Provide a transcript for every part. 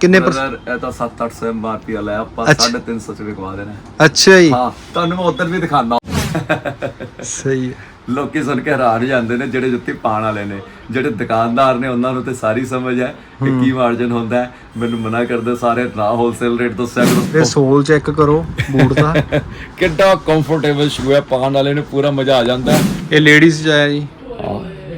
ਕਿੰਨੇ ਪਰ Brother, ਇਹ ਤਾਂ 7-800 ਐਮਆਰਪੀ ਵਾਲਾ ਹੈ ਆਪਾਂ ਅੱਛਾ। 350 ਚ ਵਿਕਵਾ ਦੇਣਾ ਹੈ। ਅੱਛਾ ਜੀ। ਹਾਂ ਤੁਹਾਨੂੰ ਮੈਂ ਉਧਰ ਵੀ ਦਿਖਾਣਾ ਸਹੀ ਹੈ। ਲੋਕੀ ਸੁਣ ਕੇ ਹੈਰਾਨ ਜਾਂਦੇ ਨੇ ਜਿਹੜੇ ਜੁੱਤੀ ਪਾਣ ਵਾਲੇ ਨੇ ਜਿਹੜੇ ਦੁਕਾਨਦਾਰ ਨੇ ਉਹਨਾਂ ਨੂੰ ਤੇ ਸਾਰੀ ਸਮਝ ਹੈ ਕਿ ਕੀ ਮਾਰਜਨ ਹੁੰਦਾ ਹੈ। ਮੈਨੂੰ ਮਨਾ ਕਰਦੇ ਸਾਰੇ ਨਾ ਹੋਲਸੇਲ ਰੇਟ ਦੱਸਿਆ ਇਹ ਕਰੋ। ਸੋਲ ਚੈੱਕ ਕਰੋ ਬੂਟ ਦਾ। ਕਿੱਡਾ ਕੰਫਰਟੇਬਲ ਸ਼ੂ ਹੈ ਪਾਣ ਵਾਲੇ ਨੂੰ ਪੂਰਾ ਮਜ਼ਾ ਆ ਜਾਂਦਾ ਹੈ। ਇਹ ਲੇਡੀਜ਼ ਚ ਆਇਆ ਜੀ।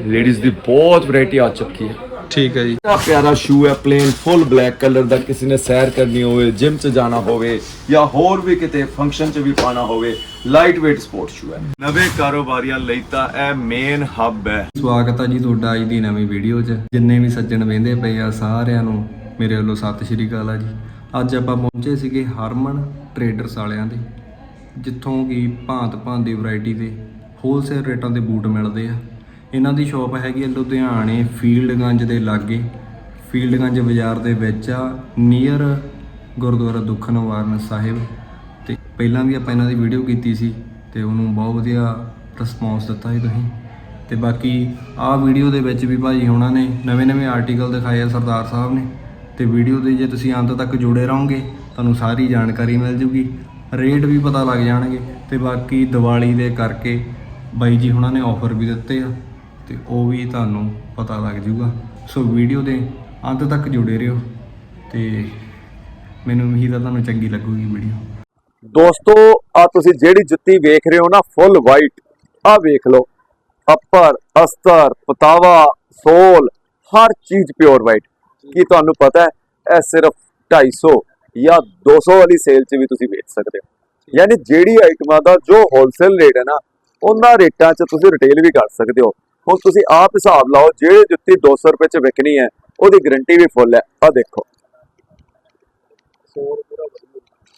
ਲੇਡੀਜ਼ ਦੀ ਬਹੁਤ ਵੈਰਾਈਟੀ ਆ ਚੁੱਕੀ ਹੈ। ਠੀਕ ਹੈ ਜੀ। ਕਿੰਨਾ ਪਿਆਰਾ ਸ਼ੂ ਹੈ ਪਲੇਨ ਫੁੱਲ ਬਲੈਕ ਕਲਰ ਦਾ ਕਿਸੇ ਨੇ ਸੈਰ ਕਰਨੀ ਹੋਵੇ ਜਿਮ 'ਚ ਜਾਣਾ ਹੋਵੇ ਜਾਂ ਹੋਰ ਵੀ ਕਿਤੇ ਫੰਕਸ਼ਨ 'ਚ ਵੀ ਪਾਣਾ ਹੋਵੇ ਲਾਈਟ weight ਸਪੋਰਟ ਸ਼ੂ ਹੈ। ਨਵੇਂ ਕਾਰੋਬਾਰੀਆਂ ਲਈ ਤਾਂ ਇਹ ਮੇਨ ਹੱਬ ਹੈ। ਸਵਾਗਤ ਹੈ ਜੀ ਤੁਹਾਡਾ ਅੱਜ ਦੀ ਨਵੀਂ ਵੀਡੀਓ 'ਚ। ਜਿੰਨੇ ਵੀ ਸੱਜਣ ਵੇਂਦੇ ਪਏ ਆ ਸਾਰਿਆਂ ਨੂੰ ਮੇਰੇ ਵੱਲੋਂ ਸਤਿ ਸ਼੍ਰੀ ਅਕਾਲ ਆ ਜੀ। ਅੱਜ ਆਪਾਂ ਪਹੁੰਚੇ ਸੀਗੇ ਹਰਮਨ ਟਰੇਡਰਸ ਵਾਲਿਆਂ ਦੇ ਜਿੱਥੋਂ ਕਿ ਭਾਂਤ ਭਾਂਤ ਦੀ ਵੈਰਾਈਟੀ ਦੇ ਹੋਲਸੇਲ ਰੇਟਾਂ ਦੇ ਬੂਟ ਮਿਲਦੇ ਆ। ਇਹਨਾਂ ਦੀ ਸ਼ਾਪ ਹੈਗੀ ਆ ਲੁਧਿਆਣੇ ਫੀਲਡਗੰਜ ਦੇ ਲਾਗੇ। ਫੀਲਡਗੰਜ ਬਾਜ਼ਾਰ ਦੇ ਵਿੱਚ ਆ ਨੀਅਰ ਗੁਰਦੁਆਰਾ ਦੁੱਖ ਨਿਵਾਰਨ ਸਾਹਿਬ। ਤੇ ਪਹਿਲਾਂ ਵੀ ਆਪਾਂ ਇਹਨਾਂ ਦੀ ਵੀਡੀਓ ਕੀਤੀ ਸੀ ਤੇ ਉਹਨੂੰ ਬਹੁਤ ਵਧੀਆ ਰਿਸਪੌਂਸ ਦਿੱਤਾ ਸੀ ਤੁਸੀਂ। ਤੇ ਬਾਕੀ ਆਹ ਵੀਡੀਓ ਦੇ ਵਿੱਚ ਵੀ ਭਾਜੀ ਹੁਣਾਂ ਨੇ ਨਵੇਂ-ਨਵੇਂ ਆਰਟੀਕਲ ਦਿਖਾਏ ਆ ਸਰਦਾਰ ਸਾਹਿਬ ਨੇ। ਤੇ ਵੀਡੀਓ ਦੇ ਜੇ ਤੁਸੀਂ ਅੰਤ ਤੱਕ ਜੁੜੇ ਰਹੋਗੇ, ਤੁਹਾਨੂੰ ਸਾਰੀ ਜਾਣਕਾਰੀ ਮਿਲ ਜੂਗੀ। ਰੇਟ ਵੀ ਪਤਾ ਲੱਗ ਜਾਣਗੇ। ਤੇ ਬਾਕੀ ਦੀਵਾਲੀ ਦੇ ਕਰਕੇ ਬਾਈ ਜੀ ਹੁਣਾਂ ਨੇ ਆਫਰ ਵੀ ਦਿੱਤੇ ਆ। ਤੇ ਉਹ ਵੀ ਤੁਹਾਨੂੰ ਪਤਾ ਲੱਗ ਜੂਗਾ ਸੋ ਵੀਡੀਓ ਦੇ ਅੰਤ ਤੱਕ ਜੁੜੇ ਰਹੋ ਤੇ ਮੈਨੂੰ ਉਮੀਦ ਆ ਤੁਹਾਨੂੰ ਚੰਗੀ ਲੱਗੂਗੀ ਵੀਡੀਓ। ਦੋਸਤੋ ਆ ਤੁਸੀਂ ਜਿਹੜੀ ਜੁੱਤੀ ਵੇਖ ਰਹੇ ਹੋ ਨਾ ਫੁੱਲ ਵਾਈਟ ਆ ਵੇਖ ਲਓ। ਅੱਪਰ, ਅਸਤਰ, ਪਤਾਵਾ, ਸੋਲ, ਹਰ ਚੀਜ਼ ਪਿਓਰ ਵਾਈਟ ਕੀ ਤੁਹਾਨੂੰ ਪਤਾ ਹੈ, ਇਹ ਸਿਰਫ 250 ਜਾਂ 200 ਵਾਲੀ ਸੇਲ 'ਚ ਵੀ ਤੁਸੀਂ ਵੇਚ ਸਕਦੇ ਹੋ। ਯਾਨੀ ਜਿਹੜੀ ਆਈਟਮਾਂ ਦਾ ਜੋ ਹੋਲਸੇਲ ਰੇਟ ਹੈ ਨਾ, ਉਹਨਾਂ ਰੇਟਾਂ 'ਚ ਤੁਸੀਂ ਰਿਟੇਲ ਵੀ ਕਰ ਸਕਦੇ ਹੋ। ਹੁਣ ਤੁਸੀਂ ਆਪ ਹਿਸਾਬ ਲਾਓ ਜਿਹੜੀ ਜੁੱਤੀ 200 ਰੁਪਏ 'ਚ ਵਿਕਣੀ ਹੈ ਉਹਦੀ ਗਾਰੰਟੀ ਵੀ ਫੁੱਲ ਹੈ। ਆ ਦੇਖੋ।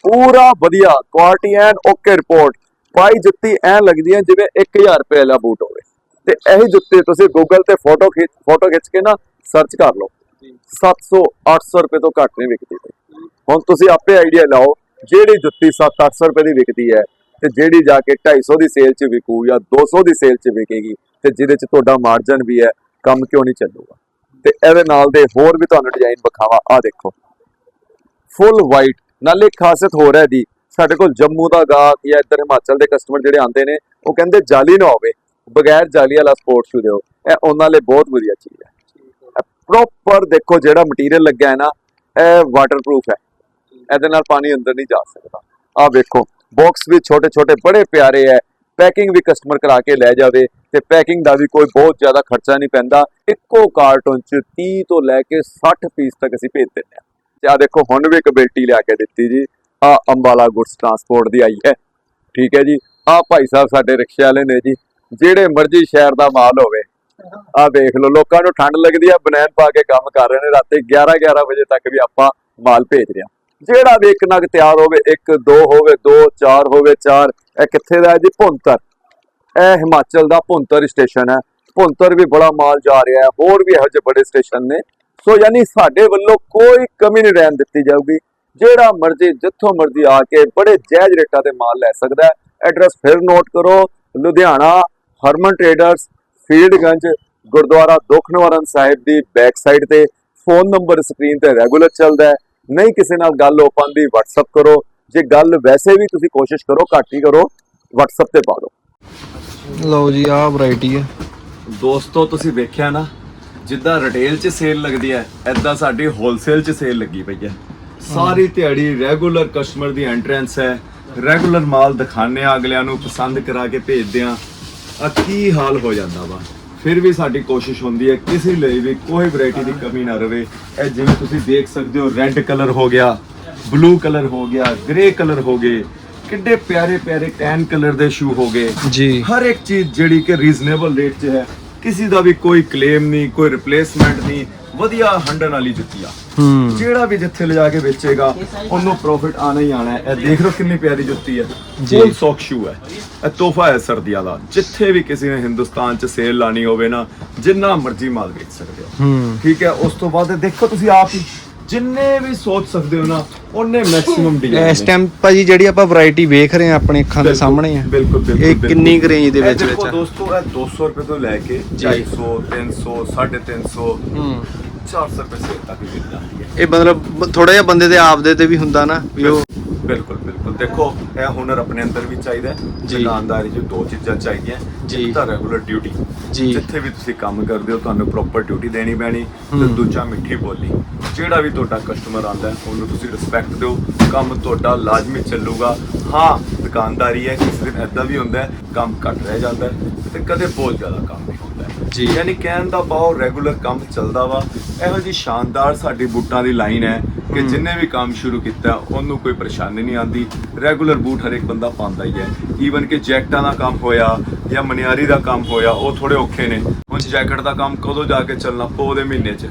ਪੂਰਾ ਵਧੀਆ ਕੁਆਲਿਟੀ ਐਨ ਓਕੇ ਰਿਪੋਰਟ ਪਾਈ ਜੁੱਤੀ ਐ ਲੱਗਦੀ ਹੈ ਜਿਵੇਂ 1000 ਰੁਪਏ ਵਾਲਾ ਬੂਟ ਹੋਵੇ। ਤੇ ਇਹੀ ਜੁੱਤੀ ਤੁਸੀਂ ਗੂਗਲ ਤੇ ਫੋਟੋ ਖਿੱਚ ਫੋਟੋ ਖਿੱਚ ਕੇ ਨਾ ਸਰਚ ਕਰ ਲਓ। 700 800 ਰੁਪਏ ਤੋਂ ਘੱਟ ਨਹੀਂ ਵਿਕਦੀ। ਹੁਣ ਤੁਸੀਂ ਆਪੇ ਆਈਡੀਆ ਲਾਓ ਜਿਹੜੀ ਜੁੱਤੀ 7-800 ਰੁਪਏ ਦੀ ਵਿਕਦੀ ਹੈ ਤੇ ਜਿਹੜੀ ਜਾ ਕੇ 250 ਦੀ ਸੇਲ 'ਚ ਵਿਕੂ ਜਾਂ 200 ਦੀ ਸੇਲ 'ਚ ਵਿਕੇਗੀ ਤੇ ਜਿਹਦੇ 'ਚ ਤੁਹਾਡਾ ਮਾਰਜਨ ਵੀ ਹੈ, ਕੰਮ ਕਿਉਂ ਨਹੀਂ ਚੱਲੂਗਾ? ਤੇ ਇਹਦੇ ਨਾਲ ਦੇ ਹੋਰ ਵੀ ਤੁਹਾਨੂੰ ਡਿਜ਼ਾਈਨ ਵਿਖਾਵਾ ਆ ਦੇਖੋ। ਫੁੱਲ ਵਾਈਟ ਨਾਲੇ ਇੱਕ ਖਾਸੀਅਤ ਹੋਰ ਹੈ ਦੀ ਸਾਡੇ ਕੋਲ ਜੰਮੂ ਦਾ ਗਾਹਕ ਜਾਂ ਇੱਧਰ ਹਿਮਾਚਲ ਦੇ ਕਸਟਮਰ ਜਿਹੜੇ ਆਉਂਦੇ ਨੇ, ਉਹ ਕਹਿੰਦੇ ਜਾਲੀ ਨਾ ਹੋਵੇ, ਬਗੈਰ ਜਾਲੀ ਵਾਲਾ ਸਪੋਰਟ ਸ਼ੂ ਦਿਓ। ਇਹ ਉਹਨਾਂ ਲਈ ਬਹੁਤ ਵਧੀਆ ਚੀਜ਼ ਹੈ। ਪ੍ਰੋਪਰ ਦੇਖੋ ਜਿਹੜਾ ਮਟੀਰੀਅਲ ਲੱਗਾ ਹੈ ਨਾ, ਇਹ ਵਾਟਰਪ੍ਰੂਫ ਹੈ। ਇਹਦੇ ਨਾਲ ਪਾਣੀ ਅੰਦਰ ਨਹੀਂ ਜਾ ਸਕਦਾ। ਆਹ ਵੇਖੋ ਬਾਕਸ ਵੀ ਛੋਟੇ ਛੋਟੇ ਬੜੇ ਪਿਆਰੇ ਹੈ। ਪੈਕਿੰਗ ਵੀ ਕਸਟਮਰ ਕਰਾ ਕੇ ਲੈ ਜਾਵੇ ਤੇ ਪੈਕਿੰਗ ਦਾ ਵੀ ਕੋਈ ਬਹੁਤ ਜ਼ਿਆਦਾ ਖਰਚਾ ਨਹੀਂ ਪੈਂਦਾ। ਇੱਕੋ ਕਾਰਟੂਨ ਚ 30 ਤੋਂ ਲੈ ਕੇ 60 ਪੀਸ ਤੱਕ ਅਸੀਂ ਭੇਜ ਦਿੰਦੇ ਹਾਂ। ਤੇ ਆ ਦੇਖੋ, ਹੁਣ ਵੀ ਇੱਕ ਬੇਟੀ ਲਿਆ ਕੇ ਦਿੱਤੀ ਜੀ। ਆ ਅੰਬਾਲਾ ਗੁੱਡਸ ਟਰਾਂਸਪੋਰਟ ਦੀ ਆਈ ਹੈ। ਠੀਕ ਹੈ ਜੀ। ਆ ਭਾਈ ਸਾਹਿਬ ਸਾਡੇ ਰਿਕਸ਼ੇ ਵਾਲੇ ਨੇ ਜੀ। ਜਿਹੜੇ ਮਰਜ਼ੀ ਸ਼ਹਿਰ ਦਾ ਮਾਲ ਹੋਵੇ ਆ ਦੇਖ ਲਓ, ਲੋਕਾਂ ਨੂੰ ਠੰਡ ਲੱਗਦੀ ਆ ਬਨੈਨ ਪਾ ਕੇ ਕੰਮ ਕਰ ਰਹੇ ਨੇ। ਰਾਤੀ 11 11 ਵਜੇ ਤੱਕ ਵੀ ਆਪਾਂ ਮਾਲ ਭੇਜ ਰਹੇ ਹਾਂ। ਜਿਹੜਾ ਵੀ ਇੱਕ ਨਗ ਤਿਆਰ ਹੋਵੇ, ਇੱਕ, ਦੋ ਹੋਵੇ, ਦੋ, ਚਾਰ ਹੋਵੇ, ਚਾਰ, ਇਹ ਕਿੱਥੇ ਦਾ ਹੈ ਜੀ? ਭੁੰਤਰ। ਇਹ ਹਿਮਾਚਲ ਦਾ ਭੁੰਤਰ ਸਟੇਸ਼ਨ ਹੈ। ਭੁੰਤਰ ਵੀ ਬੜਾ ਮਾਲ ਜਾ ਰਿਹਾ ਹੈ। ਹੋਰ ਵੀ ਇਹੋ ਜਿਹੇ ਬੜੇ ਸਟੇਸ਼ਨ ਨੇ। ਸੋ ਯਾਨੀ ਸਾਡੇ ਵੱਲੋਂ ਕੋਈ ਕਮੀ ਨਹੀਂ ਰਹਿਣ ਦਿੱਤੀ ਜਾਊਗੀ। ਜਿਹੜਾ ਮਰਜ਼ੀ, ਜਿੱਥੋਂ ਮਰਜ਼ੀ ਆ ਕੇ ਬੜੇ ਜਾਇਜ਼ ਰੇਟਾਂ ਤੇ ਮਾਲ ਲੈ ਸਕਦਾ ਹੈ। ਐਡਰੈਸ ਫਿਰ ਨੋਟ ਕਰੋ। ਲੁਧਿਆਣਾ ਹਰਮਨ ਟ੍ਰੇਡਰਸ, ਫੀਲਡਗੰਜ, ਗੁਰਦੁਆਰਾ ਦੁੱਖ ਨਿਵਾਰਨ ਸਾਹਿਬ ਦੀ ਬੈਕ ਸਾਈਡ ਤੇ। ਫੋਨ ਨੰਬਰ ਸਕਰੀਨ ਤੇ ਰੈਗੂਲਰ ਚੱਲਦਾ ਹੈ। ਨਹੀਂ ਕਿਸੇ ਨਾਲ ਗੱਲ ਹੋ ਪਾਉਂਦੀ WhatsApp ਕਰੋ। ਜੇ ਗੱਲ ਵੈਸੇ ਵੀ ਤੁਸੀਂ ਕੋਸ਼ਿਸ਼ ਕਰੋ ਘੱਟ ਹੀ ਕਰੋ WhatsApp ਤੇ ਪਾ ਦਿਓ। ਲਓ ਜੀ ਆਹ ਵੈਰਾਈਟੀ ਹੈ। ਦੋਸਤੋ ਤੁਸੀਂ ਵੇਖਿਆ ਨਾ ਜਿੱਦਾਂ ਰਿਟੇਲ 'ਚ ਸੇਲ ਲੱਗਦੀ ਹੈ ਐਦਾਂ ਸਾਡੀ ਹੋਲਸੇਲ 'ਚ ਸੇਲ ਲੱਗੀ ਪਈ ਹੈ। ਸਾਰੀ ਦਿਹਾੜੀ ਰੈਗੂਲਰ ਕਸਟਮਰ ਦੀ ਐਂਟਰੈਂਸ ਹੈ ਰੈਗੂਲਰ ਮਾਲ ਦਿਖਾਣੇ ਆ ਅਗਲਿਆਂ ਨੂੰ ਪਸੰਦ ਕਰਾ ਕੇ ਭੇਜਦੇ ਆ ਆ ਕੀ ਹਾਲ ਹੋ ਜਾਂਦਾ ਵਾ? ਫਿਰ ਵੀ ਸਾਡੀ ਕੋਸ਼ਿਸ਼ ਹੁੰਦੀ ਹੈ ਕਿਸੇ ਲਈ ਵੀ ਕੋਈ ਵੈਰਾਈਟੀ ਦੀ ਕਮੀ ਨਾ ਰਵੇ। ਇਹ ਜਿਵੇਂ ਤੁਸੀਂ ਦੇਖ ਸਕਦੇ ਹੋ ਰੈੱਡ ਕਲਰ ਹੋ ਗਿਆ ਬਲੂ ਕਲਰ ਹੋ ਗਿਆ ਗ੍ਰੇ ਕਲਰ ਹੋ ਗਏ ਕਿੱਡੇ ਪਿਆਰੇ ਪਿਆਰੇ ਟੈਨ ਕਲਰ ਦੇ ਸ਼ੂ ਹੋ ਗਏ। ਜੀ। ਹਰ ਇੱਕ ਚੀਜ਼ ਜਿਹੜੀ ਕਿ ਰੀਜ਼ਨੇਬਲ ਰੇਟ 'ਚ ਹੈ ਕਿਸੇ ਦਾ ਵੀ ਕੋਈ ਕਲੇਮ ਨਹੀਂ ਕੋਈ ਰਿਪਲੇਸਮੈਂਟ ਨਹੀਂ ਵਧੀਆ ਹੰਡਣ ਵਾਲੀ ਜੁੱਤੀ ਆ। ਜਿਹੜਾ ਵੀ ਜਿੱਥੇ ਲਿਜਾ ਕੇ ਵੇਚੇਗਾ ਉਹਨੂੰ ਪ੍ਰੋਫਿਟ ਆਣਾ ਹੀ ਆਣਾ ਹੈ। ਇਹ ਦੇਖ ਲਓ ਕਿੰਨੀ ਪਿਆਰੀ ਜੁੱਤੀ ਹੈ। ਜੀ। ਫੁੱਲ ਸੌਕ ਸ਼ੂ ਹੈ। ਇਹ ਤੋਹਫਾ ਹੈ ਸਰਦੀਆਂ ਦਾ। ਜਿੱਥੇ ਵੀ ਕਿਸੇ ਨੇ ਹਿੰਦੁਸਤਾਨ 'ਚ ਸੇਲ ਲਾਣੀ ਹੋਵੇ ਨਾ ਜਿੰਨਾ ਮਰਜ਼ੀ ਮਾਲ ਵੇਚ ਸਕਦੇ ਹੂੰ। ਠੀਕ ਹੈ ਉਸ ਤੋਂ ਬਾਅਦ ਦੇਖੋ ਤੁਸੀਂ ਆਪ ਹੀ। ਜਿੰਨੇ ਵੀ ਸੋਚ ਸਕਦੇ ਹੋ ਨਾ ਉਹਨੇ ਮੈਕਸਿਮਮ ਡਿਜ਼ਾਈਨ ਇਸ ਟਾਈਮ ਭਾਜੀ ਜਿਹੜੀ ਆਪਾਂ ਵੈਰਾਈਟੀ ਵੇਖ ਰਹੇ ਆ ਆਪਣੇ ਅੱਖਾਂ ਦੇ ਸਾਹਮਣੇ ਆ ਬਿਲਕੁਲ ਬਿਲਕੁਲ ਇਹ ਕਿੰਨੀ ਕੁ range ਦੇ ਵਿੱਚ ਵਿੱਚ ਆ? ਦੋਸਤੋ ਇਹ 200 ਰੁਪਏ ਤੋਂ ਲੈ ਕੇ ਜੀ। 250 300 350 ਹੂੰ 400 ਰੁਪਏ ਤੱਕ ਜਾਂਦੀ ਇਹ ਮਤਲਬ ਥੋੜਾ ਜਿਹਾ ਬੰਦੇ ਦੇ ਆਪਦੇ ਤੇ ਵੀ ਹੁੰਦਾ ਨਾ ਵੀ ਉਹ ਬਿਲਕੁਲ ਬਿਲਕੁਲ। ਦੇਖੋ ਇਹ ਹੁਨਰ ਆਪਣੇ ਅੰਦਰ ਵੀ ਚਾਹੀਦਾ ਹੈ। ਜੀ। ਦੁਕਾਨਦਾਰੀ 'ਚ ਦੋ ਚੀਜ਼ਾਂ ਚਾਹੀਦੀਆਂ ਜੀ। ਇੱਕ ਤਾਂ ਰੈਗੂਲਰ ਡਿਊਟੀ ਜੀ। ਜਿੱਥੇ ਵੀ ਤੁਸੀਂ ਕੰਮ ਕਰਦੇ ਹੋ ਤੁਹਾਨੂੰ ਪ੍ਰੋਪਰ ਡਿਊਟੀ ਦੇਣੀ ਪੈਣੀ। ਤੇ ਹੂੰ। ਦੂਜਾ ਮਿੱਠੀ ਬੋਲੀ। ਜਿਹੜਾ ਵੀ ਤੁਹਾਡਾ ਕਸਟਮਰ ਆਉਂਦਾ ਹੈ ਉਹਨੂੰ ਤੁਸੀਂ ਰਿਸਪੈਕਟ ਦਿਓ। ਕੰਮ ਤੁਹਾਡਾ ਲਾਜ਼ਮੀ ਚੱਲੂਗਾ। ਹਾਂ ਦੁਕਾਨਦਾਰੀ ਹੈ ਕਿਸੇ ਦਿਨ ਐਦਾਂ ਵੀ ਹੁੰਦਾ ਹੈ ਕੰਮ ਘੱਟ ਰਹਿ ਜਾਂਦਾ ਹੈ ਤੇ ਕਦੇ ਬਹੁਤ ਜ਼ਿਆਦਾ ਕੰਮ ਵੀ ਹੁੰਦਾ ਹੈ। ਜੀ। ਯਾਨੀ ਕਹਿਣ ਦਾ ਭਾਵ ਰੈਗੂਲਰ ਕੰਮ ਚੱਲਦਾ ਵਾ। ਇਹੋ ਜੀ ਸ਼ਾਨਦਾਰ ਸਾਡੀ ਬੂਟਾਂ ਦੀ ਲਾਈਨ ਹੈ। ਕਿ। ਜਿੰਨੇ ਵੀ ਕੰਮ ਸ਼ੁਰੂ ਕੀਤਾ ਉਹਨੂੰ ਕੋਈ ਪਰੇਸ਼ਾਨੀ ਨਹੀਂ ਆਂਦੀ। ਰੈਗੂਲਰ ਬੂਟ ਹਰ ਇੱਕ ਬੰਦਾ ਪਾਉਂਦਾ ਹੀ ਹੈ। ਈਵਨ ਕਿ ਜੈਕਟਾਂ ਦਾ ਕੰਮ ਹੋਇਆ ਜਾਂ ਮਨਿਆਰੀ ਦਾ ਕੰਮ ਹੋਇਆ ਉਹ ਥੋੜੇ ਔਖੇ ਨੇ। ਹੁਣ ਜੈਕਟ ਦਾ ਕੰਮ ਕਦੋਂ ਜਾ ਕੇ ਚੱਲਣਾ? ਪੋ ਦੇ ਮਹੀਨੇ 'ਚ।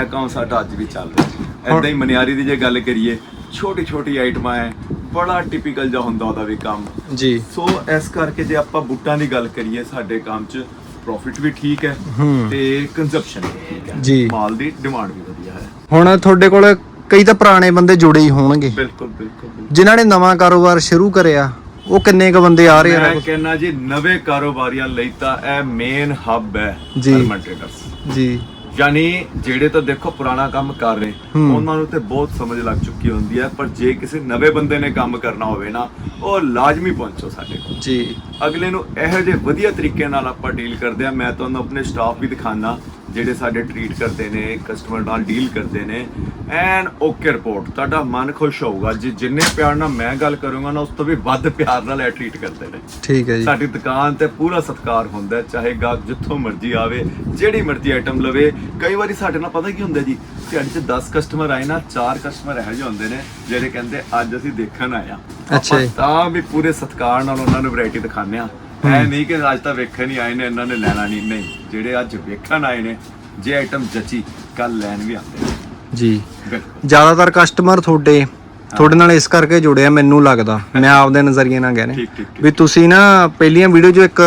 ਇਹ ਕੰਮ ਸਾਡਾ ਅੱਜ ਵੀ ਚੱਲ ਰਿਹਾ। ਐਦਾਂ ਹੀ ਮਨਿਆਰੀ ਦੀ ਜੇ ਗੱਲ ਕਰੀਏ ਛੋਟੀ ਛੋਟੀ ਆਈਟਮਾਂ ਹੈ ਬੜਾ ਟਿਪੀਕਲ ਜਿਹਾ ਹੁੰਦਾ ਉਹਦਾ ਵੀ ਕੰਮ। ਜੀ। ਸੋ ਇਸ ਕਰਕੇ ਜੇ ਆਪਾਂ ਬੂਟਾਂ ਦੀ ਗੱਲ ਕਰੀਏ ਸਾਡੇ ਕੰਮ 'ਚ ਪ੍ਰੋਫਿਟ ਵੀ ਠੀਕ ਹੈ ਹੂੰ। ਤੇ ਕੰਜ਼ੰਪਸ਼ਨ ਵੀ ਠੀਕ ਹੈ। ਜੀ। ਮਾਲ ਦੀ ਡਿਮਾਂਡ ਵੀ ਵਧੀਆ ਹੈ। ਹੁਣ ਤੁਹਾਡੇ ਕੋਲ ਕਈ ਤਾਂ ਪੁਰਾਣੇ ਬੰਦੇ ਜੁੜੇ ਹੀ ਹੋਣਗੇ। ਬਿਲਕੁਲ ਬਿਲਕੁਲ ਬਿਲਕੁਲ। ਜਿਨ੍ਹਾਂ ਨੇ ਨਵਾਂ ਕਾਰੋਬਾਰ ਸ਼ੁਰੂ ਕਰਿਆ ਉਹ ਕਿੰਨੇ ਕ ਬੰਦੇ ਆ ਰਹੇ ਆ? ਮੈਂ ਕਹਿੰਦਾ ਜੀ ਨਵੇਂ ਕਾਰੋਬਾਰੀਆਂ ਲਈ ਤਾਂ ਇਹ ਮੇਨ ਹੱਬ ਹੈ ਜੀ। ਹਰਮਨ ਟ੍ਰੇਡਰਸ ਜੀ। ਯਾਨੀ ਜਿਹੜੇ ਤਾਂ ਦੇਖੋ ਪੁਰਾਣਾ ਕੰਮ ਕਰ ਰਹੇ ਹੂੰ। ਉਹਨਾਂ ਨੂੰ ਤੇ ਬਹੁਤ ਸਮਝ ਲੱਗ ਚੁੱਕੀ ਹੁੰਦੀ ਹੈ ਪਰ ਜੇ ਕਿਸੇ ਨਵੇਂ ਬੰਦੇ ਨੇ ਕੰਮ ਕਰਨਾ ਹੋਵੇ ਨਾ ਉਹ ਲਾਜ਼ਮੀ ਪਹੁੰਚੋ ਸਾਡੇ ਕੋਲ। ਜੀ। ਅਗਲੇ ਨੂੰ ਇਹੋ ਜਿਹੇ ਵਧੀਆ ਤਰੀਕੇ ਨਾਲ ਆਪਾਂ ਡੀਲ ਕਰਦੇ ਆ ਮੈਂ ਤੁਹਾਨੂੰ ਆਪਣੇ ਸਟਾਫ ਵੀ ਦਿਖਾਣਾ ਜਿਹੜੇ ਸਾਡੇ ਟਰੀਟ ਕਰਦੇ ਨੇ ਕਸਟਮਰ ਨਾਲ ਡੀਲ ਕਰਦੇ ਨੇ ਐਨ ਓਕੇ ਰਿਪੋਰਟ ਤੁਹਾਡਾ ਮਨ ਖੁਸ਼ ਹੋਊਗਾ। ਜੀ ਜਿੰਨੇ ਪਿਆਰ ਨਾਲ ਮੈਂ ਗੱਲ ਕਰੂੰਗਾ ਨਾ ਉਸ ਤੋਂ ਵੀ ਵੱਧ ਪਿਆਰ ਨਾਲ ਇਹ ਟਰੀਟ ਕਰਦੇ ਨੇ। ਠੀਕ ਹੈ ਜੀ। ਸਾਡੀ ਦੁਕਾਨ ਤੇ ਪੂਰਾ ਸਤਿਕਾਰ ਹੁੰਦਾ ਚਾਹੇ ਗਾਹਕ ਜਿੱਥੋਂ ਮਰਜ਼ੀ ਆਵੇ ਜਿਹੜੀ ਮਰਜ਼ੀ ਆਈਟਮ ਲਵੇ। ਕਈ ਵਾਰੀ ਸਾਡੇ ਨਾਲ ਪਤਾ ਕੀ ਹੁੰਦਾ ਜੀ ਦਿਹਾੜੀ 'ਚ 10 ਕਸਟਮਰ ਆਏ ਨਾ 4 ਕਸਟਮਰ ਇਹੋ ਜਿਹੇ ਹੁੰਦੇ ਨੇ ਜਿਹੜੇ ਕਹਿੰਦੇ ਅੱਜ ਅਸੀਂ ਦੇਖਣ ਆਏ ਆ ਅੱਛਾ। ਤਾਂ ਵੀ ਪੂਰੇ ਸਤਿਕਾਰ ਨਾਲ ਉਹਨਾਂ ਨੂੰ ਵੈਰਾਈਟੀ ਦਿਖਾਉਂਦੇ ਆ ਐ ਨਹੀਂ ਕਿ ਅੱਜ ਤਾਂ ਵੇਖਣ ਹੀ ਆਏ ਨੇ ਇਹਨਾਂ ਨੇ ਲੈਣਾ ਨਹੀਂ। ਨਹੀਂ ਜਿਹੜੇ ਅੱਜ ਵੇਖਣ ਆਏ ਨੇ ਜੇ ਆਈਟਮ ਜੱਚੀ ਕੱਲ ਲੈਣ ਵੀ ਆਉਂਦੇ ਨੇ। ਜੀ। ਜ਼ਿਆਦਾਤਰ ਕਸਟਮਰ ਤੁਹਾਡੇ ਤੁਹਾਡੇ ਨਾਲ ਇਸ ਕਰਕੇ ਜੁੜਿਆ ਮੈਨੂੰ ਲੱਗਦਾ। ਮੈਂ ਆਪਦੇ ਨਜ਼ਰੀਏ ਨਾਲ ਕਹਿ ਰਿਹਾ। ਵੀ ਤੁਸੀਂ ਨਾ ਪਹਿਲੀਆਂ ਵੀਡੀਓ 'ਚ ਇੱਕ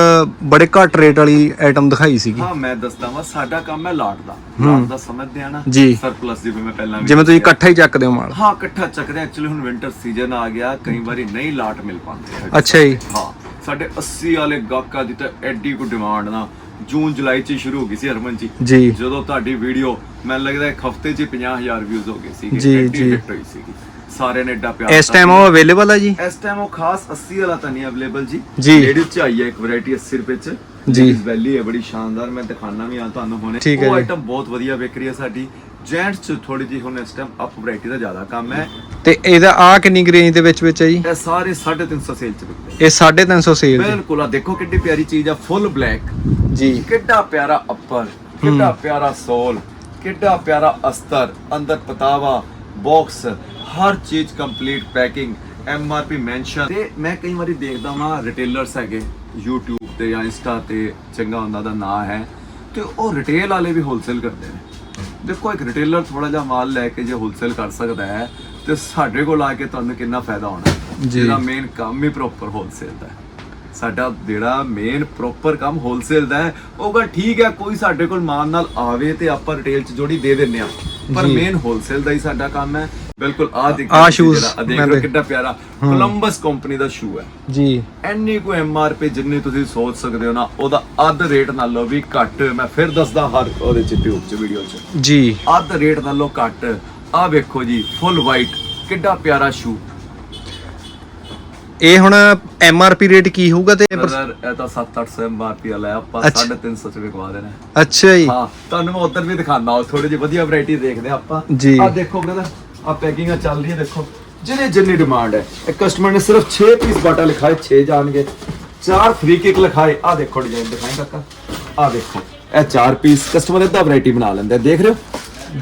ਬੜੇ ਘੱਟ ਰੇਟ ਵਾਲੀ ਆਈਟਮ ਦਿਖਾਈ ਸੀਗੀ। ਹਾਂ ਮੈਂ ਦੱਸਦਾ ਵਾਂ ਸਾਡਾ ਕੰਮ ਹੈ ਲਾਟ ਦਾ। ਲਾਟ ਦਾ ਸਮਝਦੇ ਆ ਨਾ ਜੀ। ਸਰਪਲਸ ਜਿਵੇਂ ਮੈਂ ਪਹਿਲਾਂ ਵੀ ਜਿਵੇਂ ਤੁਸੀਂ। ਇਕੱਠਾ ਹੀ ਚੱਕਦੇ ਹੋ ਮਾਲ। ਹਾਂ ਇਕੱਠਾ ਚੱਕਦੇ ਐਕਚੁਅਲੀ ਹੁਣ ਵਿంటర్ ਸੀਜ਼ਨ ਆ ਗਿਆ ਕਈ ਵਾਰੀ ਨਹੀਂ ਲਾਟ ਮਿਲ ਪਾਉਂਦੇ। ਅੱਛਾ ਜੀ। ਹਾਂ। ਸਾਡੇ 80 ਵਾਲੇ ਗਾਹਕਾਂ ਦੀ ਤਾਂ ਐਡੀ ਕੋ ਡਿਮਾਂਡ ਨਾ ਜੂਨ ਜੁਲਾਈ ਚ ਹੀ ਸ਼ੁਰੂ ਹੋ ਗਈ ਸੀ ਹਰਮਨ ਜੀ। ਜੀ। ਜਦੋਂ ਤੁਹਾਡੀ ਵੀਡੀਓ ਮੈਨੂੰ ਲੱਗਦਾ ਇੱਕ ਹਫ਼ਤੇ 'ਚ ਹੀ 50000 ਵਿਊਜ਼ ਹੋ ਗਏ ਸੀਗੇ। ਜੀ, ਐਡੀ ਜੀ। hit ਹੋਈ ਸੀਗੀ। ਸਾਰਿਆਂ ਨੇ ਐਡਾ ਪਿਆਰ ਇਸ ਟਾਈਮ ਉਹ ਅਵੇਲੇਬਲ ਹੈ ਜੀ? ਇਸ ਟਾਈਮ ਉਹ ਖਾਸ 80 ਵਾਲਾ ਤਾਂ ਨਹੀਂ ਅਵੇਲੇਬਲ ਜੀ। ਜੀ। ਲੇਡੀਜ਼ ਚ ਆਈ ਹੈ ਇੱਕ ਵੈਰਾਈਟੀ 80 ਰੁਪਏ ਚ। ਜੀ। ਵੈਲੀ ਹੈ ਬੜੀ ਸ਼ਾਨਦਾਰ ਮੈਂ ਦਿਖਾਣਾ ਵੀ ਆ ਤੁਹਾਨੂੰ ਹੁਣੇ। ਠੀਕ ਹੈ ਉਹ ਜੀ। ਆਈਟਮ ਬਹੁਤ ਵਧੀਆ ਵਿਕ ਰਹੀ ਹੈ ਸਾਡੀ। ਜੈਂਟਸ ਚ ਥੋੜੀ ਜੀ ਹੁਣ ਇਸ ਟਾਈਮ ਅਪ ਵੈਰਾਈਟੀ ਦਾ ਜ਼ਿਆਦਾ ਕੰਮ ਹੈ। ਤੇ ਇਹਦਾ ਆ ਕਿੰਨੀ ਰੇਂਜ ਦੇ ਵਿੱਚ ਵਿੱਚ ਹੈ ਜੀ? ਇਹ ਸਾਰੇ 350 ਸੇਲ ਚ ਵਿਕਦੇ ਇਹ 350 ਸੇਲ ਬਿਲਕੁਲ ਆ ਦੇਖੋ ਕਿੰਨੀ ਪਿਆਰੀ ਚੀਜ਼ ਆ ਫੁੱਲ ਬਲੈਕ ਜੀ। ਕਿੱਡਾ ਪਿਆਰਾ ਅੱਪਰ ਕਿੱਡਾ ਪਿਆਰਾ ਸੋਲ ਕਿੱਡਾ ਪਿਆਰਾ ਅਸਤਰ ਅੰਦਰ ਪਤਾਵਾ ਬਾਕਸ ਹਰ ਚੀਜ਼ complete packing M R P mention ਤੇ ਮੈਂ ਕਈ ਵਾਰੀ ਦੇਖਦਾ ਵਾਂ ਰਿਟੇਲਰਸ ਹੈਗੇ YouTube ਤੇ ਜਾਂ Insta ਤੇ ਚੰਗਾ ਉਹਨਾਂ ਦਾ ਨਾਂ ਹੈ ਤੇ ਉਹ ਰਿਟੇਲ ਵਾਲੇ ਵੀ ਹੋਲਸੇਲ ਕਰਦੇ ਨੇ। ਦੇਖੋ ਇੱਕ ਰਿਟੇਲਰ ਥੋੜਾ ਜਿਹਾ ਮਾਲ ਲੈ ਕੇ ਜੇ ਹੋਲਸੇਲ ਕਰ ਸਕਦਾ ਹੈ ਤੇ ਸਾਡੇ ਕੋਲ ਆ ਕੇ ਤੁਹਾਨੂੰ ਕਿੰਨਾ ਫਾਇਦਾ ਹੋਣਾ। ਜਿਹੜਾ ਮੇਨ ਕੰਮ ਹੀ ਪ੍ਰੋਪਰ ਹੋਲਸੇਲ ਦਾ ਹੈ ਸਾਡਾ ਜਿਹੜਾ ਮੇਨ ਪ੍ਰੋਪਰ ਕੰਮ ਹੋਲਸੇਲ ਦਾ ਹੈ ਉਹ ਗੱਲ ਠੀਕ ਹੈ ਕੋਈ ਸਾਡੇ ਕੋਲ ਮਾਨ ਨਾਲ ਆਵੇ ਤੇ ਆਪਾਂ ਰਿਟੇਲ ਚ ਜੋੜੀ ਦੇ ਦਿੰਨੇ ਆ ਪਰ। ਮੇਨ ਹੋਲਸੇਲ ਦਾ ਹੀ ਸਾਡਾ ਕੰਮ ਹੈ ਬਿਲਕੁਲ ਆ ਦੇਖ ਆਹ shoes ਦੇਖ ਮੈਂ ਦੇਖ- ਕਿੱਡਾ ਪਿਆਰਾ ਕੋਲੰਬਸ ਕੰਪਨੀ ਦਾ ਸ਼ੂ ਹੈ। ਜੀ। ਐਨੀ ਕੋ ਐਮਆਰਪੀ ਜਿੰਨੀ ਤੁਸੀਂ ਸੋਚ ਸਕਦੇ ਹੋ ਨਾ ਉਹਦਾ ਅੱਧ ਰੇਟ ਨਾਲੋਂ ਵੀ ਘੱਟ ਮੈਂ ਫਿਰ ਦੱਸਦਾ ਹਰ ਉਹਦੇ ਚ ਟਿਊਬ ਚ ਵੀਡੀਓ ਚ। ਜੀ। ਅੱਧ ਰੇਟ ਨਾਲੋਂ ਘੱਟ ਆ ਵੇਖੋ ਜੀ ਫੁੱਲ ਵਾਈਟ ਕਿੱਡਾ ਪਿਆਰਾ ਸ਼ੂ ਇਹ ਹੁਣ ਐਮ ਆਰ ਪੀ ਰੇਟ ਕੀ ਹੋਊਗਾ ਤੇ ਪਰ- ਬ੍ਰਦਰ ਇਹ ਤਾਂ 7-800 ਐਮਆਰਪੀ ਵਾਲਾ ਹੈ ਆਪਾਂ ਅੱਛਾ। 350 ਚ ਵਿਕਵਾ ਦੇਣਾ ਹੈ। ਅੱਛਾ ਜੀ। ਹਾਂ ਤੁਹਾਨੂੰ ਮੈਂ ਉਧਰ ਵੀ ਦਿਖਾਉਂਦਾ ਹਾਂ ਥੋੜੀ ਜਿਹੀ ਵਧੀਆ ਵੈਰਾਈਟੀ ਦੇਖਦੇ ਹਾਂ ਆਪਾਂ। ਜੀ। ਆ ਦੇਖੋ ਬ੍ਰਦਰ ਆ ਪੈਕਿੰਗਾਂ ਚੱਲ ਰਹੀ ਹੈ ਦੇਖੋ। ਜਿਹਨੇ ਜਿੰਨੀ ਡਿਮਾਂਡ ਹੈ। ਇੱਕ ਕਸਟਮਰ ਨੇ ਸਿਰਫ 6 ਪੀਸ ਬਾਟਾ ਲਿਖਾਏ 6 ਜਾਣਗੇ। ਚਾਰ ਫ੍ਰੀ ਕਿਕ ਲਿਖਾਏ। ਆ ਦੇਖੋ ਡਿਜ਼ਾਈਨ ਦਿਖਾਈ ਕਾਕਾ। ਆ ਦੇਖੋ। ਇਹ ਚਾਰ ਪੀਸ ਕਸਟਮਰ ਇਦਾਂ ਵੈਰਾਈਟੀ ਬਣਾ ਲੈਂਦਾ ਦੇਖ ਰਹੇ ਹੋ?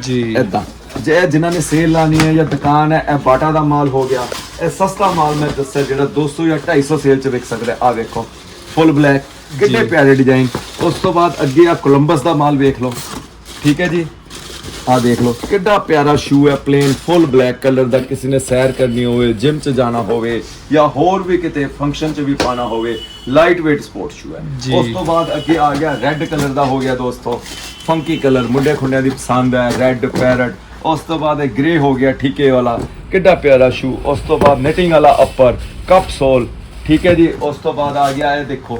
ਜੀ। ਇਦਾਂ ਜੇ ਜਿਨ੍ਹਾਂ ਨੇ ਸੇਲ ਲਾਣੀ ਹੈ ਜਾਂ ਦੁਕਾਨ ਹੈ ਇਹ ਬਾਟਾ ਦਾ ਮਾਲ ਹੋ ਗਿਆ। ਇਹ ਸਸਤਾ ਮਾਲ ਮੈਂ ਦੱਸਿਆ ਜਿਹੜਾ 200 ਜਾਂ 250 ਸੇਲ ਚ ਵਿਕ ਸਕਦਾ ਆ ਵੇਖੋ ਫੁੱਲ ਬਲੈਕ ਕਿੰਨੇ ਪਿਆਰੇ ਡਿਜ਼ਾਈਨ ਉਸ ਤੋਂ ਬਾਅਦ ਅੱਗੇ ਆ ਕੋਲੰਬਸ ਦਾ ਮਾਲ ਵੇਖ ਲਓ। ਠੀਕ ਹੈ ਜੀ? ਆ ਦੇਖ ਲਓ ਕਿੱਡਾ ਪਿਆਰਾ ਸ਼ੂ ਹੈ ਪਲੇਨ ਫੁੱਲ ਬਲੈਕ ਕਲਰ ਦਾ ਕਿਸੇ ਨੇ ਸੈਰ ਕਰਨੀ ਹੋਵੇ ਜਿਮ 'ਚ ਜਾਣਾ ਹੋਵੇ ਜਾਂ ਹੋਰ ਵੀ ਕਿਤੇ ਫੰਕਸ਼ਨ 'ਚ ਵੀ ਪਾਣਾ ਹੋਵੇ ਲਾਈਟ weight ਸਪੋਰਟ ਸ਼ੂ ਹੈ। ਉਸ ਤੋਂ ਬਾਅਦ ਅੱਗੇ ਆ ਗਿਆ ਰੈੱਡ ਕਲਰ ਦਾ ਹੋ ਗਿਆ ਦੋਸਤੋ ਫੰਕੀ ਕਲਰ ਮੁੰਡੇ ਖੁੰਡਿਆਂ ਦੀ ਪਸੰਦ ਹੈ ਰੈੱਡ ਪੈਰਟ ਉਸ ਤੋਂ ਬਾਅਦ ਇਹ ਗ੍ਰੇ ਹੋ ਗਿਆ ਠੀਕੇ ਵਾਲਾ ਕਿੱਡਾ ਪਿਆਰਾ ਸ਼ੂ ਉਸ ਤੋਂ ਬਾਅਦ ਨਿਟਿੰਗ ਵਾਲਾ ਅੱਪਰ ਕੱਪ ਸੋਲ ਠੀਕ ਹੈ ਜੀ ਉਸ ਤੋਂ ਬਾਅਦ ਆ ਗਿਆ ਇਹ ਦੇਖੋ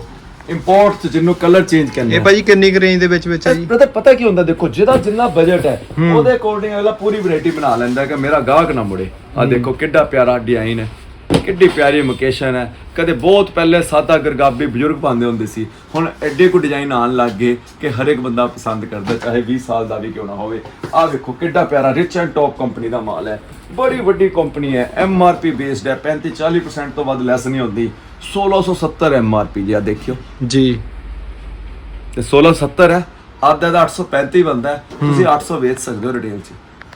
ਇੰਪੋਰਟ ਜਿਹਨੂੰ ਕਲਰ ਚੇਂਜ ਕਰਨਾ ਇਹ ਭਾਜੀ ਕਿੰਨੀ ਕੁ ਰੇਂਜ ਦੇ ਵਿੱਚ ਵਿੱਚ ਹੈ ਜੀ? ਪਤਾ ਪਤਾ ਕੀ ਹੁੰਦਾ? ਦੇਖੋ ਜਿਹਦਾ ਜਿੰਨਾ ਬਜਟ ਹੈ ਉਹਦੇ ਅਕੋਰਡਿੰਗ ਅਗਲਾ ਪੂਰੀ ਵੈਰਾਈਟੀ ਬਣਾ ਲੈਂਦਾ ਕਿ ਮੇਰਾ ਗਾਹਕ ਨਾ ਮੁੜੇ। ਆ ਦੇਖੋ ਕਿੱਡਾ ਪਿਆਰਾ ਡਿਜ਼ਾਈਨ ਹੈ। ਕਿੱਡੀ ਪਿਆਰੀ ਲੋਕੇਸ਼ਨ ਹੈ। ਕਦੇ ਬਹੁਤ ਪਹਿਲੇ ਸਾਦਾ ਗਰਗਾਬੀ ਬਜ਼ੁਰਗ ਪਾਉਂਦੇ ਹੁੰਦੇ ਸੀ। ਹੁਣ ਐਡੇ ਕੋ ਡਿਜ਼ਾਈਨ ਆਉਣ ਲੱਗ ਗਏ ਕਿ ਹਰ ਇੱਕ ਬੰਦਾ ਪਸੰਦ ਕਰਦਾ ਚਾਹੇ 20 ਸਾਲ ਦਾ ਵੀ ਕਿਉਂ ਨਾ ਹੋਵੇ। ਆ ਵੇਖੋ ਕਿੱਡਾ ਪਿਆਰਾ ਰਿਚ ਐਂਡ ਟੌਪ ਕੰਪਨੀ ਦਾ ਮਾਲ ਹੈ। ਬੜੀ ਵੱਡੀ ਕੰਪਨੀ ਹੈ। ਐਮ ਆਰ ਪੀ ਬੇਸਡ ਹੈ। 35 40% ਤੋਂ ਵੱਧ ਲੈਸ ਨਹੀਂ ਹੁੰਦੀ। 1670 ਐਮ ਆਰ ਪੀ ਜੀ ਆ ਦੇਖਿਓ। ਜੀ। ਤੇ 1670 ਹੈ। ਅੱਧਾ ਦਾ 835 ਬੰਦਾ ਤੁਸੀਂ 800 ਵੇਚ ਸਕਦੇ ਹੋ ਰਿਟੇਲ 'ਚ।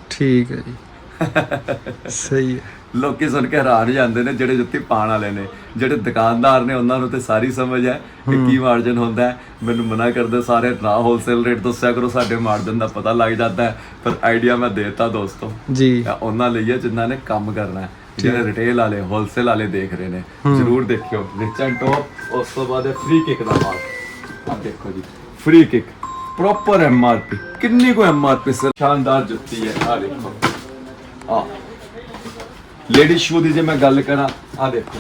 ਠੀਕ ਹੈ ਜੀ। ਸਹੀ ਲੋਕੀ ਸੁਣ ਕੇ ਹੈਰਾਨ ਜਾਂਦੇ ਨੇ ਜਿਹੜੇ ਜੁੱਤੀ ਪਾਣ ਵਾਲੇ ਨੇ ਜਿਹੜੇ ਦੁਕਾਨਦਾਰ ਨੇ ਉਹਨਾਂ ਨੂੰ ਤੇ ਸਾਰੀ ਸਮਝ ਹੈ ਕਿ ਕੀ ਮਾਰਜਨ ਹੁੰਦਾ ਹੈ। ਮੈਨੂੰ ਮਨਾ ਕਰਦੇ ਸਾਰੇ ਨਾ ਹੋਲਸੇਲ ਰੇਟ ਦੱਸਿਆ ਕਰੋ ਸਾਡੇ ਮਾਰਜਨ ਦਾ ਪਤਾ ਲੱਗ ਜਾਂਦਾ ਹੈ। ਪਰ ਆਈਡੀਆ ਮੈਂ ਦੇਤਾ ਦੋਸਤੋ। ਜੀ। ਉਹਨਾਂ ਲਈ ਹੈ ਜਿਨ੍ਹਾਂ ਨੇ ਕੰਮ ਕਰਨਾ ਹੈ। ਜਿਹੜੇ ਰਿਟੇਲ ਵਾਲੇ ਹੋਲਸੇਲ ਵਾਲੇ ਦੇਖ ਰਹੇ ਨੇ ਜਰੂਰ ਦੇਖਿਓ। ਰਿਚ ਐਂਡ ਟੌਪ ਉਸ ਤੋਂ ਬਾਅਦ ਫ੍ਰੀ ਕਿਕ ਦਾ ਮਾਲ। ਆ ਦੇਖੋ ਜੀ ਫ੍ਰੀ ਕਿਕ ਪ੍ਰੋਪਰ ਐਮਆਰਪੀ ਕਿੰਨੀ ਕੋ ਐਮਆਰਪੀ ਸਰ ਸ਼ਾਨਦਾਰ ਜੁੱਤੀ ਹੈ। ਆ ਦੇਖੋ। ਲੇਡੀ ਸ਼ੂ ਦੀ ਜੇ ਮੈਂ ਗੱਲ ਕਰਾਂ ਆ ਦੇਖੋ।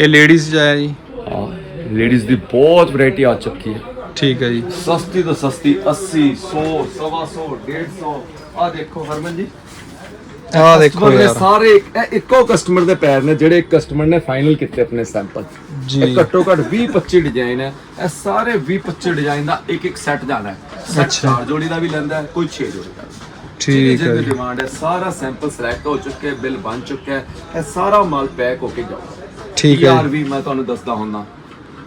ਇਹ ਲੇਡੀਜ਼ ਚ ਆਇਆ ਜੀ। ਆ ਲੇਡੀਜ਼ ਦੀ ਬਹੁਤ ਵੈਰਾਈਟੀ ਆ ਚੁੱਕੀ ਹੈ। ਠੀਕ ਹੈ ਜੀ। ਸਸਤੀ ਤੋਂ ਸਸਤੀ 80 100 100 150 ਆ ਦੇਖੋ ਹਰਮਨ ਜੀ। ਆਹ ਦੇਖੋ ਯਾਰ। ਸਾਰੇ ਇੱਕ- ਕਸਟਮਰ ਦੇ ਪੈਰ ਨੇ ਜਿਹੜੇ ਕਸਟਮਰ ਨੇ ਫਾਈਨਲ ਕੀਤੇ ਆਪਣੇ ਸੈਂਪਲ ਜੀ। ਘੱਟੋ ਘੱਟ 20 25 ਡਿਜ਼ਾਈਨ ਹੈ। ਇਹ ਸਾਰੇ 20 25 ਡਿਜ਼ਾਈਨ ਦਾ ਇੱਕ ਇੱਕ ਸੈੱਟ ਜਾਣਾ ਹੈ। ਸੈੱਟ ਜੋੜੀ ਦਾ ਵੀ ਲੈਂਦਾ ਹੈ ਕੋਈ 6 ਜੋੜੀ ਦਾ। ਠੀਕ ਹੈ ਜੀ। ਡਿਮਾਂਡ ਹੈ ਸਾਰਾ ਸੈਂਪਲ ਸਿਲੈਕਟ ਹੋ ਚੁੱਕੇ ਬਿੱਲ ਬਣ ਚੁੱਕਾ ਹੈ ਇਹ ਸਾਰਾ ਮਾਲ ਪੈਕ ਹੋ ਕੇ ਜਾਊਗਾ ਠੀਕ ਹੈ। ਯਾਰ ਵੀ ਮੈਂ ਤੁਹਾਨੂੰ ਦੱਸਦਾ ਹੁੰਦਾ।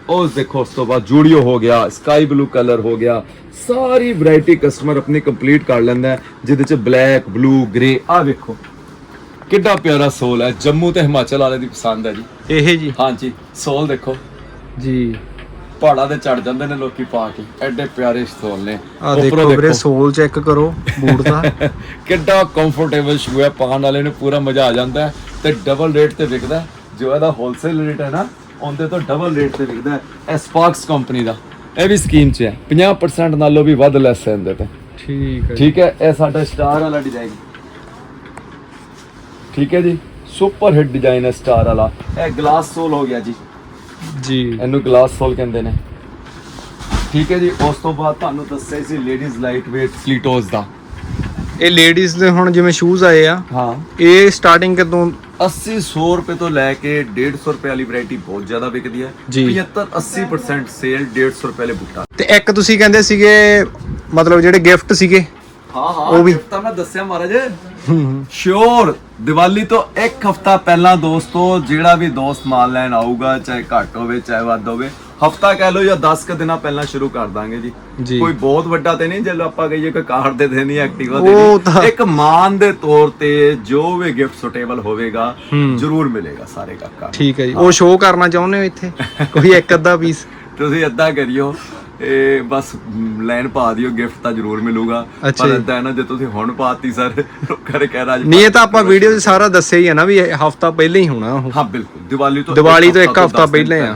ਉਸ ਦੇਖੋ ਉਸ ਤੋਂ ਬਾਅਦ ਜੂਡੀਓ ਹੋ ਗਿਆ ਸਕਾਈ ਬਲੂ ਕਲਰ ਹੋ ਗਿਆ। ਸਾਰੀ ਵੈਰਾਈਟੀ ਕਸਟਮਰ ਆਪਣੀ ਕੰਪਲੀਟ ਕਰ ਲੈਂਦਾ ਹੈ, ਜਿਹਦੇ ਚ ਬਲੈਕ ਬਲੂ ਗ੍ਰੇ ਆ ਵੇਖੋ। ਕਿੱਡਾ ਪਿਆਰਾ ਸੋਲ ਹੈ ਜੰਮੂ ਤੇ ਹਿਮਾਚਲ ਵਾਲੇ ਦੀ ਪਸੰਦ ਹੈ ਜੀ। ਇਹ ਜੀ। ਹਾਂਜੀ ਸੋਲ ਦੇਖੋ। ਜੀ। ਪਹਾੜਾਂ ਤੇ ਚੜ ਜਾਂਦੇ ਨੇ ਲੋਕੀ ਪਾ ਕੇ ਐਡੇ ਪਿਆਰੇ ਸੋਲ ਨੇ। ਆ ਦੇਖੋ ਵੀਰੇ ਸੋਲ ਚੈੱਕ ਕਰੋ ਬੂਟ ਦਾ। ਕਿੱਡਾ ਕੰਫਰਟੇਬਲ ਸ਼ੂ ਹੈ ਪਾਉਣ ਵਾਲੇ ਨੂੰ ਪੂਰਾ ਮਜ਼ਾ ਆ ਜਾਂਦਾ ਹੈ ਤੇ ਡਬਲ ਰੇਟ ਤੇ ਵਿਕਦਾ। ਜੋ ਇਹਦਾ ਹੋਲਸੇਲ ਰੇਟ ਹੈ ਨਾ ਉਹਦੇ ਤੋਂ ਡਬਲ ਰੇਟ ਤੇ ਵਿਕਦਾ ਹੈ ਸਪਾਰਕਸ ਕੰਪਨੀ ਦਾ। ਇਹ ਵੀ ਸਕੀਮ 'ਚ ਹੈ। 50% ਨਾਲੋਂ ਵੀ ਵੱਧ ਲੈਸ ਹੈ ਇਹਦੇ ਤੇ। ਠੀਕ ਹੈ ਠੀਕ ਹੈ ਇਹ ਸਾਡਾ ਸਟਾਰ ਵਾਲਾ ਡਿਜ਼ਾਈਨ ਠੀਕ ਹੈ ਜੀ ਸੁਪਰ ਹਿੱਟ ਡਿਜ਼ਾਈਨ ਹੈ ਸਟਾਰ ਵਾਲਾ। ਇਹ ਗਲਾਸ ਸੋਲ ਹੋ ਗਿਆ ਜੀ। ਜੀ। ਇਹਨੂੰ ਗਲਾਸ ਸੋਲ ਕਹਿੰਦੇ ਨੇ। ਠੀਕ ਹੈ ਜੀ ਉਸ ਤੋਂ ਬਾਅਦ ਤੁਹਾਨੂੰ ਦੱਸਿਆ ਸੀ ਲੇਡੀਜ਼ ਲਾਈਟ weight ਫਲੀਟੋਸ ਦਾ। ਇਹ ਲੇਡੀਜ਼ ਦੇ ਹੁਣ ਜਿਵੇਂ ਸ਼ੂਜ਼ ਆਏ ਆ ਹਾਂ। ਇਹ ਸਟਾਰਟਿੰਗ ਕਦੋਂ? 80 100 ਰੁਪਏ ਤੋਂ ਲੈ ਕੇ 150 ਰੁਪਏ ਵਾਲੀ ਵੈਰਾਈਟੀ ਬਹੁਤ ਜ਼ਿਆਦਾ ਵਿਕਦੀ ਹੈ। ਜੀ। 75 80% ਸੇਲ 150 ਰੁਪਏ ਵਾਲੇ ਬੂਟਾਂ। ਤੇ ਇੱਕ ਤੁਸੀਂ ਕਹਿੰਦੇ ਸੀਗੇ ਮਤਲਬ ਜਿਹੜੇ ਗਿਫਟ ਸੀਗੇ ਹਾਂ ਹਾਂ ਉਹ ਵੀ- ਤਾਂ ਮੈਂ ਦੱਸਿਆ ਮਹਾਰਾਜ। ਸ਼ੋਰ ਦੀਵਾਲੀ ਤੋਂ ਇੱਕ ਹਫਤਾ ਪਹਿਲਾਂ ਦੋਸਤੋ ਜਿਹੜਾ ਵੀ ਦੋਸਤ ਮਾਲ ਲੈਣ ਆਊਗਾ ਚਾਹੇ ਘੱਟ ਹੋਵੇ ਚਾਹੇ ਵੱਧ ਹੋਵੇ ਹਫਤਾ ਕਹਿ ਲਓ ਜਾਂ 10 ਕ ਦਿਨਾਂ ਪਹਿਲਾਂ ਸ਼ੁਰੂ ਕਰ ਦਾਂਗੇ ਜੀ। ਕੋਈ ਬਹੁਤ ਵੱਡਾ ਤੇ ਨਹੀਂ ਜਦੋਂ ਆਪਾਂ ਕਹੀਏ ਕਿ ਕਾਰ ਦੇ ਦੇਣੀ ਐਕਟਿਵਾ ਤਾਂ- ਇੱਕ ਮਾਨ ਦੇ ਤੌਰ ਤੇ ਜੋ ਵੀ ਗਿਫਟ ਸੁਟੇਬਲ ਹੋਵੇਗਾ ਜ਼ਰੂਰ ਮਿਲੇਗਾ ਸਾਰੇ ਕਾਕਾ ਠੀਕ ਹੈ ਜੀ। ਉਹ ਸ਼ੋਅ ਕਰਨਾ ਚਾਹੁੰਦੇ ਹੋ ਇੱਥੇ? ਕੋਈ ਇੱਕ ਅੱਧਾ ਪੀਸ ਤੁਸੀਂ ਏਦਾਂ ਕਰਿਓ। ਇਹ ਬਸ ਲਾਈਨ ਪਾ ਦਿਓ ਗਿਫਟ ਤਾਂ ਜ਼ਰੂਰ ਮਿਲੂਗਾ। ਪਰ। ਏਦਾਂ ਹੈ ਨਾ ਜੇ ਤੁਸੀਂ ਹੁਣ ਪਾਤੀ ਸਰ ਲੋਕਾਂ ਨੇ ਕਹਿਣਾ ਅੱਜ ਨਹੀਂ ਇਹ ਤਾਂ ਆਪਾਂ ਵੀਡੀਓ 'ਚ ਸਾਰਾ ਦੱਸਿਆ ਹੀ ਆ ਨਾ ਵੀ ਹਫਤਾ ਪਹਿਲਾਂ ਹੀ ਹੋਣਾ ਉਹ। ਹਾਂ ਬਿਲਕੁਲ। ਦੀਵਾਲੀ ਤੋਂ ਦੀਵਾਲੀ ਤੋਂ ਇੱਕ ਹਫ਼ਤਾ ਪਹਿਲਾਂ ਆ।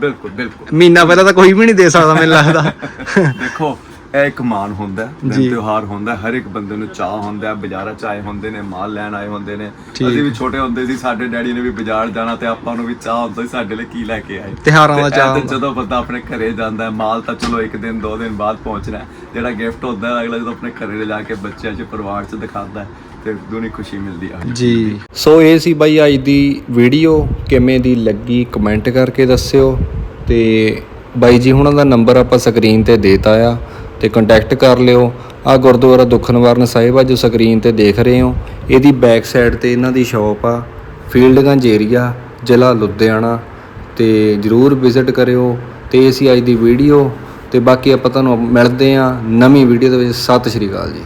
ਬਿਲਕੁਲ ਬਿਲਕੁਲ। ਮਹੀਨਾ ਪਹਿਲਾਂ ਤਾਂ ਕੋਈ ਵੀ ਨਹੀਂ ਦੇ ਸਕਦਾ ਮੈਨੂੰ ਲੱਗਦਾ। ਦੇਖੋ ਇਹ ਇੱਕ ਮਾਨ ਹੁੰਦਾ ਹੈ, ਦਿਨ। ਤਿਉਹਾਰ ਹੁੰਦਾ ਹੈ, ਹਰ ਇੱਕ ਬੰਦੇ ਨੂੰ ਚਾਹ ਹੁੰਦਾ ਹੈ, ਬਾਜ਼ਾਰਾਂ ਚ ਆਏ ਹੁੰਦੇ ਨੇ ਮਾਲ ਲੈਣ ਆਏ ਹੁੰਦੇ ਨੇ। ਅਸੀਂ ਵੀ ਛੋਟੇ ਹੁੰਦੇ ਸੀ ਸਾਡੇ ਡੈਡੀ ਨੇ ਵੀ ਬਾਜ਼ਾਰ ਜਾਣਾ ਤੇ ਆਪਾਂ ਨੂੰ ਵੀ ਚਾਹ ਹੁੰਦਾ ਸੀ ਸਾਡੇ ਲਈ ਕੀ ਲੈ ਕੇ ਆਏ ਤਿਉਹਾਰਾਂ ਦਾ ਤੇ ਹੁੰਦਾ। ਜਦੋਂ ਬੰਦਾ ਆਪਣੇ ਘਰੇ ਜਾਂਦਾ ਹੈ ਮਾਲ ਤਾਂ ਚਲੋ ਇੱਕ ਦਿਨ ਦੋ ਦਿਨ ਬਾਅਦ ਪਹੁੰਚਣਾ ਹੈ। ਜਿਹੜਾ ਗਿਫਟ ਹੁੰਦਾ ਹੈ ਅਗਲਾ ਜਦੋਂ ਆਪਣੇ ਘਰੇ ਲਿਜਾ ਕੇ ਬੱਚਿਆਂ 'ਚ ਪਰਿਵਾਰ 'ਚ ਦਿਖਾਉਂਦਾ ਹੈ ਤੇ ਦੂਨੀ ਖੁਸ਼ੀ ਮਿਲਦੀ ਹੈ ਜੀ ਸੋ ਇਹ ਸੀ ਬਾਈ ਅੱਜ ਦੀ ਵੀਡੀਓ ਕਿਵੇਂ ਦੀ ਲੱਗੀ ਕਮੈਂਟ ਕਰਕੇ ਦੱਸਿਓ ਤੇ ਬਾਈ ਜੀ ਹੁਣਾਂ ਦਾ ਨੰਬਰ ਆਪਾਂ ਸਕਰੀਨ ਤੇ ਦੇਤਾ ਆ ਤੇ ਕੰਟੈਕਟ ਕਰ ਲਿਓ। ਆ ਗੁਰਦੁਆਰਾ ਦੁਖਨਿਵਾਰਨ ਸਾਹਿਬ ਆ ਜੋ ਸਕਰੀਨ ਤੇ ਦੇਖ ਰਹੇ ਹੋ। ਇਹਦੀ ਬੈਕ ਸਾਈਡ ਤੇ ਇਹਨਾਂ ਦੀ ਸ਼ਾਪ ਆ ਫੀਲਡਗੰਜ ਏਰੀਆ ਜ਼ਿਲ੍ਹਾ ਲੁਧਿਆਣਾ। ਤੇ ਜਰੂਰ ਵਿਜ਼ਿਟ ਕਰਿਓ, ਤੇ ਇਹ ਸੀ ਅੱਜ ਦੀ ਵੀਡੀਓ ਤੇ ਬਾਕੀ ਆਪਾਂ ਤੁਹਾਨੂੰ ਮਿਲਦੇ ਆ ਨਵੀਂ ਵੀਡੀਓ ਦੇ ਵਿੱਚ। ਸਤਿ ਸ਼੍ਰੀ ਅਕਾਲ ਜੀ।